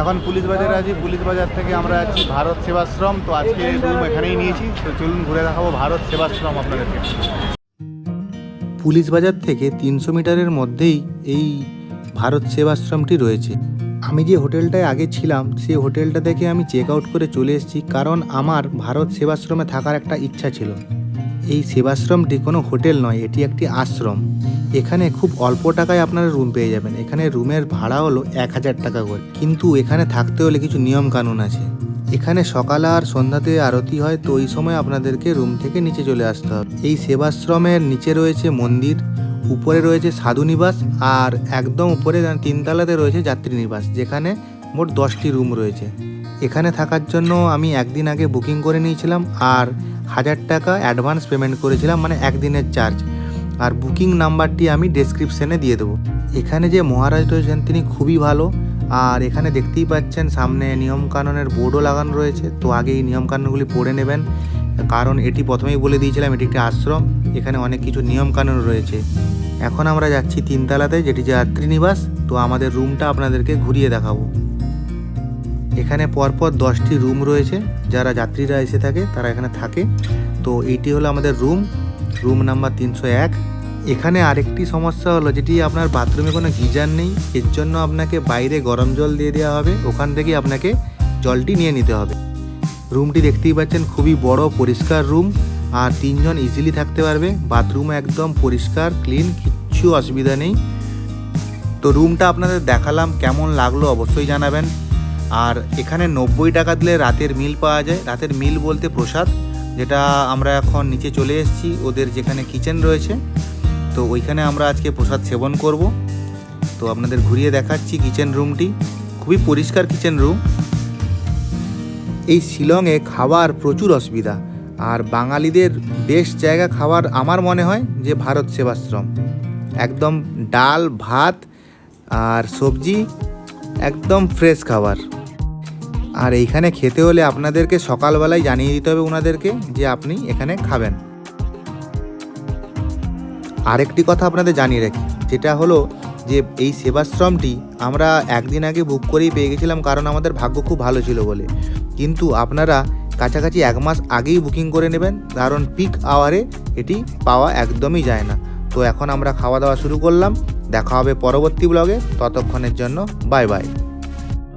এখন পুলিশ বাজারে আছি। পুলিশ বাজার থেকে আমরা আছি ভারত সেবাশ্রম। তো আজকে রুম এখানেই নিয়েছি। তো চলুন ঘুরে দেখাবো ভারত সেবাশ্রম আপনাদেরকে। পুলিশ বাজার থেকে তিনশো মিটারের মধ্যেই এই ভারত সেবাশ্রমটি রয়েছে। আমি যে হোটেলটায় আগে ছিলাম সেই হোটেলটা থেকে আমি চেক আউট করে চলে এসেছি। কারণ আমার ভারত সেবাশ্রমে থাকার একটা ইচ্ছা ছিল। এই সেবাশ্রমটি কোনো হোটেল নয়, এটি একটি আশ্রম। এখানে খুব অল্প টাকায় আপনারা রুম পেয়ে যাবেন। এখানে রুমের ভাড়া হলো এক হাজার টাকা করে। কিন্তু এখানে থাকতে হলে কিছু নিয়ম কানুন আছে। এখানে সকাল আর সন্ধ্যাতে আরতি হয়, তো ওই সময় আপনাদেরকে রুম থেকে নিচে চলে আসতে হবে। এই সেবাশ্রমের নিচে রয়েছে মন্দির, উপরে রয়েছে সাধু নিবাস, আর একদম উপরে তিনতলাতে রয়েছে যাত্রী নিবাস, যেখানে মোট দশটি রুম রয়েছে। এখানে থাকার জন্য আমি একদিন আগে বুকিং করে নিয়েছিলাম, আর হাজার টাকা অ্যাডভান্স পেমেন্ট করেছিলাম মানে একদিনের চার্জ আর বুকিং নাম্বারটি আমি ডেসক্রিপশনে দিয়ে দেবো। এখানে যে মহারাজ রয়েছেন, তিনি খুবই ভালো। আর এখানে দেখতেই পাচ্ছেন, সামনে নিয়মকানুনের বোর্ডও লাগানো রয়েছে। তো আগে এই নিয়মকানুনগুলি পড়ে নেবেন। কারণ এটি প্রথমেই বলে দিয়েছিলাম, এটি একটি আশ্রম। এখানে অনেক কিছু নিয়মকানুন রয়েছে। এখন আমরা যাচ্ছি তিনতলাতে, যেটি যাত্রী নিবাস তো আমাদের রুমটা আপনাদেরকে ঘুরিয়ে দেখাবো। এখানে পরপর দশটি রুম রয়েছে, যারা যাত্রীরা এসে থাকে, তারা এখানে থাকে। তো এইটি হলো আমাদের রুম রুম নাম্বার তিনশো এক। এখানে আরেকটি সমস্যা হলো যেটি আপনার বাথরুমে কোনো গিজার নেই, এর জন্য আপনাকে বাইরে গরম জল দিয়ে দেওয়া হবে, ওখান থেকে আপনাকে জলটি নিয়ে নিতে হবে। রুমটি দেখতেই পাচ্ছেন খুবই বড়, পরিষ্কার রুম, আর তিনজন ইজিলি থাকতে পারবে, বাথরুম একদম পরিষ্কার ক্লিন কিচ্ছু অসুবিধা নেই। তো রুমটা আপনাদের দেখালাম, কেমন লাগল অবশ্যই জানাবেন। আর এখানে নব্বই টাকা দিলে রাতের মিল পাওয়া যায়। রাতের মিল বলতে প্রসাদ, যেটা আমরা এখন নিচে চলে এসেছি। ওদের যেখানে কিচেন রয়েছে, তো ওইখানে আমরা আজকে প্রসাদ সেবন করব। তো আপনাদের ঘুরিয়ে দেখাচ্ছি কিচেন রুমটি। খুবই পরিষ্কার কিচেন রুম। এই শিলংয়ে খাবার প্রচুর অসুবিধা। আর বাঙালিদের বেস্ট জায়গা খাবার আমার মনে হয় যে ভারত সেবাশ্রম। একদম ডাল, ভাত আর সবজি, একদম ফ্রেশ খাবার। আর এইখানে খেতে হলে আপনাদেরকে সকালবেলায় জানিয়ে দিতে হবে ওনাদেরকে যে আপনি এখানে খাবেন। আরেকটি কথা আপনাদের জানিয়ে রাখি, যেটা হলো যে এই সেবাশ্রমটি আমরা একদিন আগে বুক করেই পেয়ে গেছিলাম কারণ আমাদের ভাগ্য খুব ভালো ছিল বলে। কিন্তু আপনারা কাছাকাছি এক মাস আগেই বুকিং করে নেবেন, কারণ পিক আওয়ারে এটি পাওয়া একদমই যায় না। তো এখন আমরা খাওয়া দাওয়া শুরু করলাম, দেখা হবে পরবর্তী ব্লগে ততক্ষণের জন্য বাই বাই